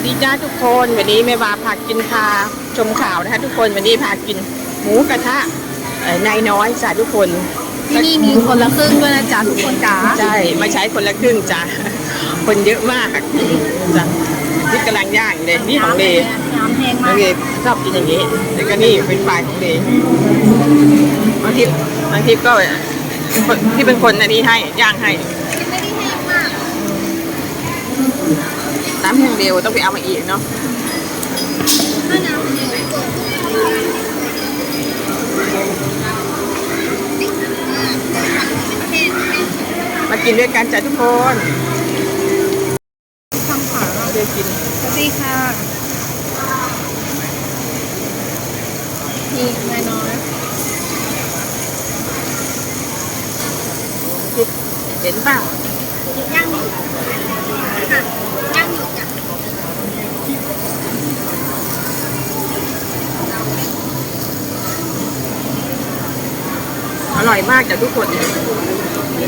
วัสดีจ้าทุกคนวันนี้แม่วาพากินพาชมข่าวนะคะ ทุกคนวันนี้พากินหมูกระทะเอ่อนายน้อยจ้าทุกคนที่นี่มีคนละครึ่งด้วยนะจ๊ะทุกคนจ๋าใช่มาใช้คนละครึ่งจ้าคนเยอะมากจ้ะนี่กำลังย่างเลยนี่ของเลน้ำแห้งน้มาอกงเลชอบกินอย่างนี้แล้วก็นี่เป็นฝ่ายของเลบางทีบางทีก็คนที่เป็นคนอันนี้ให้ย่างให้ไม่ได้แห้ แห้งเดียวต้องไปเอามาอีกเนาะถ้าน้ำแห้งไม่เกินมากินด้วยกันจ้ะทุกคนทำขาเดี๋ยวกินสวัสดีค่ะนี่นายน้อยเห็นเปล่าย่างอยู่ค่ะย่างอยู่จ้ะ อ ร่อยมากจ้ะทุกคน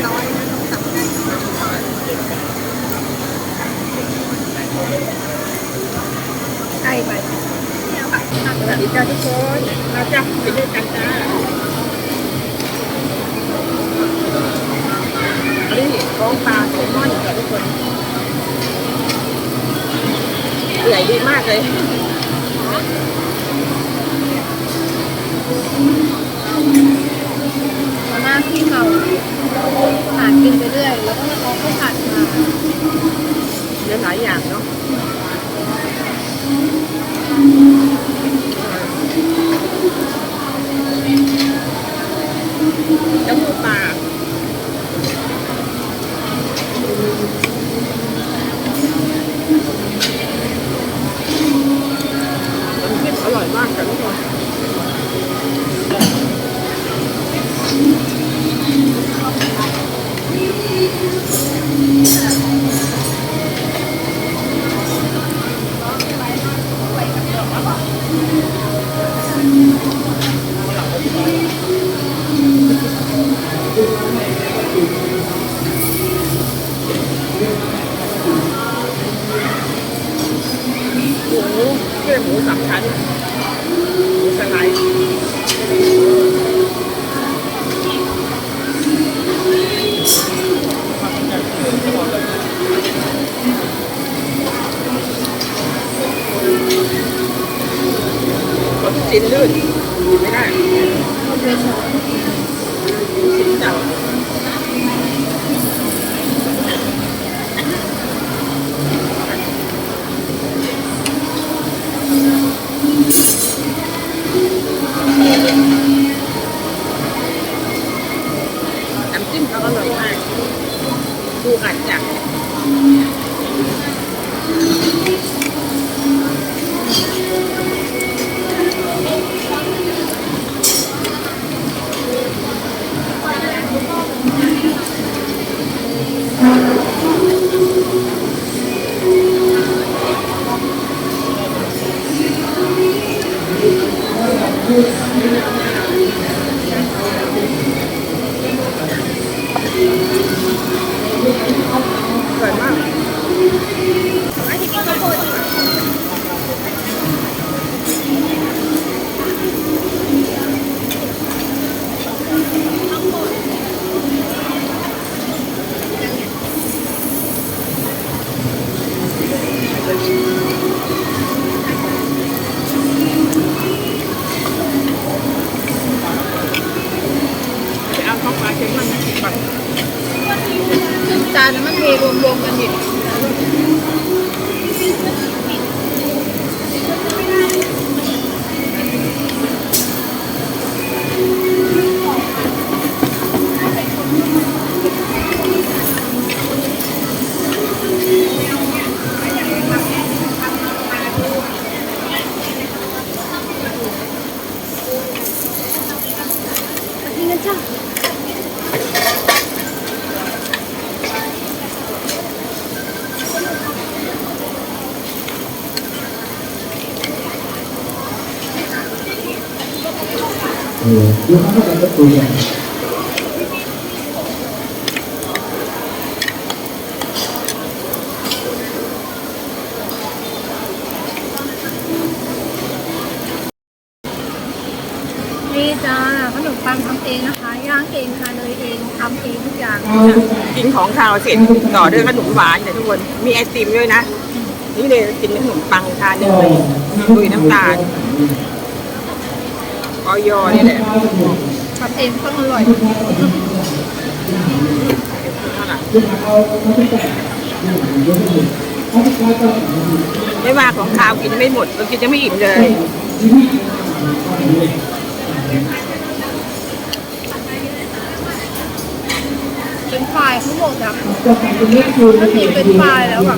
ร้อยนะต้องสั่งได้ใกล้ไปสวัสดีจ้าทุกคนเราจะไปด้วยกันจ้านี่กองปลาแซมอนจ้ะทุกคนใหญ่ดีมากเลย มูเรียกหมูสามชั้นหมูส ดูอัดจาก รวมๆกันดิ แล้วก็จะคุยกันี่จ้าขนมปังทำเองนะคะ ย่างเองค่เนยเองทำเองทุกอย่างกินของขาวเสร็จต่อด้วยขนมหวานเนี่ยทุกคน มีไอติมด้วยนะ นี่เลยกินขนมปังทานเนยดุยน้ำตาล ออยนี่แหละทำเองต้องอร่อยไม่ว่าของคาวกินไม่หมดเรากินยังไม่อิ่มเลยเป็นไฟรายทั้งหมดอะถ้ากินเป็นไฟรายแล้วแบ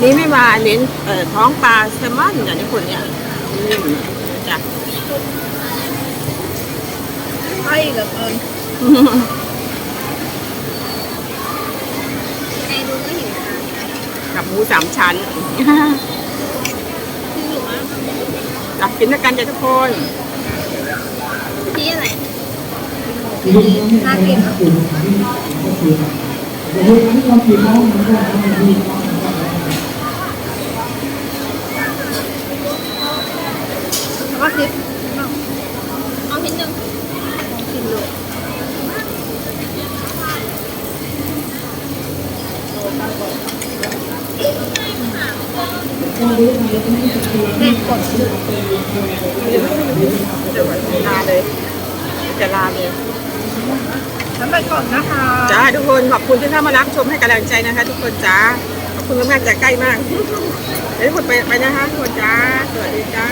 วันนี้ไม่มาเน้นเอ่อท้องปลาแซลมอนอย่างนี้คนเนี่ยอืมจ้ะไส้เหลือเกินไอ้ดูก็หิวนะกับหมูสามชั้นคือหิวมากจับกินด้วยกันจ้ะทุกคนพี่อะไรน่ากินอะแล้วก็ซิปเอาชิ้นหนึ่งกินเลย แน่นกดจะลาเลยจะลาเลยแล้วไปก่อนนะคะจ้าทุกคนขอบคุณที่เข้ามารับชมให้กำลังใจนะคะ ทุกคนจ้าขอบคุณมากจากใกล้มากเดี๋ยวทุกคนไปไปนะคะทุกคนจ้าสวัสดีจ้า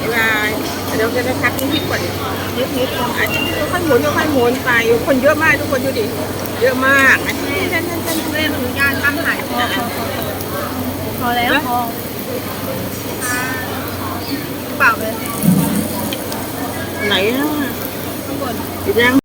บ๊ายบายเดี๋ยวจะไปพักนิดๆก่อนนิดนิดๆอาจจะค่อยหมุนค่อยหมุนไปคนเยอะมากทุกคนดูดิเยอะมากนะแม่แม่แม่อนุญาตตั้งหายพอ พอพอแล้วพอเปล่าเลยไหนอะข้างบนอยู่ยัง